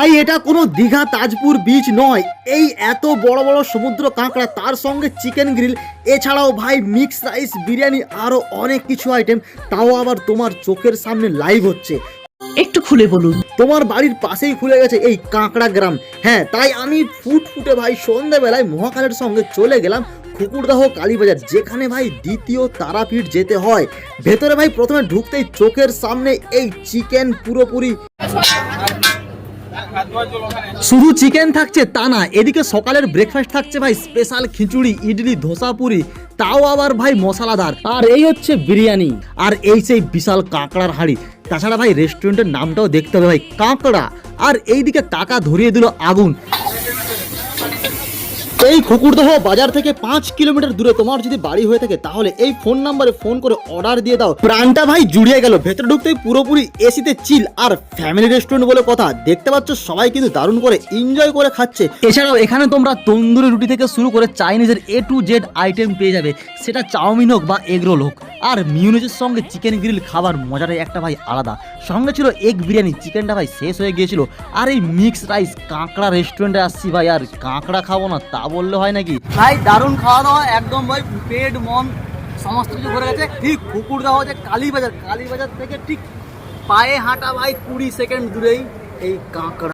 ভাই এটা কোনো দীঘা তাজপুর বিচ নয়। এই এত বড় বড় সমুদ্র কাঁকড়া তার সঙ্গে চিকেন গ্রিল এছাড়াও ভাই মিক্স রাইস বিরিয়ানি আরও অনেক কিছু আইটেম তাও আবার তোমার চোখের সামনে লাইভ হচ্ছে। একটু খুলে বলুন। তোমার বাড়ির পাশেই খুলে গেছে এই কাঁকড়া গ্রাম। হ্যাঁ তাই আমি ফুট ফুটে ভাই সন্ধ্যাবেলায় মহাকালের সঙ্গে চলে গেলাম কুকুরদাহ কালীবাজার যেখানে ভাই দ্বিতীয় তারাপীঠ যেতে হয়। ভেতরে ভাই প্রথমে ঢুকতেই চোখের সামনে এই চিকেন পুরোপুরি শুধু চিকেন থাকছে তা না, এদিকে সকালের ব্রেকফাস্ট থাকছে ভাই স্পেশাল খিচুড়ি, ইডলি, ধোসা পুরি, তাও আবার ভাই মশলাদার। আর এই হচ্ছে বিরিয়ানি, আর এই সেই বিশাল কাঁকড়ার হাড়ি। তাছাড়া ভাই রেস্টুরেন্টের নামটাও দেখতে হবে ভাই, কাঁকড়া। আর এইদিকে টাকা ধরিয়ে দিল আগুন। এই খুকুরদহ বাজার থেকে পাঁচ কিলোমিটার দূরে তোমার যদি বাড়ি হয়ে থাকে, তাহলে এই ফোন নাম্বারে ফোন করে অর্ডার দিয়ে দাও। প্রাণটা ভাই জুড়িয়ে গেল, ভেতরে ঢুকতেই পুরোপুরি এসিতে চিল আর ফ্যামিলি রেস্টুরেন্ট বলে কথা। দেখতে পাচ্ছ সবাই কিন্তু দারুণ করে এনজয় করে খাচ্ছে। এছাড়াও এখানে তোমরা তন্দুরি রুটি থেকে শুরু করে চাইনিজের এ টু জেড আইটেম পেয়ে যাবে। সেটা চাউমিন হোক বা এগরোল হোক। আর মিউনিজের সঙ্গে চিকেন গ্রিল খাবার মজাটাই একটা ভাই আলাদা। সঙ্গে ছিল এগ বিরিয়ানি, চিকেনটা ভাই শেষ হয়ে গিয়েছিল। আর এই মিক্স রাইস কাঁকড়া রেস্টুরেন্টে আসছি ভাই, আর কাঁকড়া খাব না, তা বললে হয় নাকি? ভাই, দারুণ খাওয়া দাওয়া, একদম ভাই, পেট, মন, সমস্ত কিছু ভরে গেছে। ঠিক কুকুর দেওয়া হচ্ছে কালীবাজার। কালীবাজার থেকে ঠিক পায়ে হাঁটা ভাই কুড়ি সেকেন্ড দূরেই এই কাঁকড়া।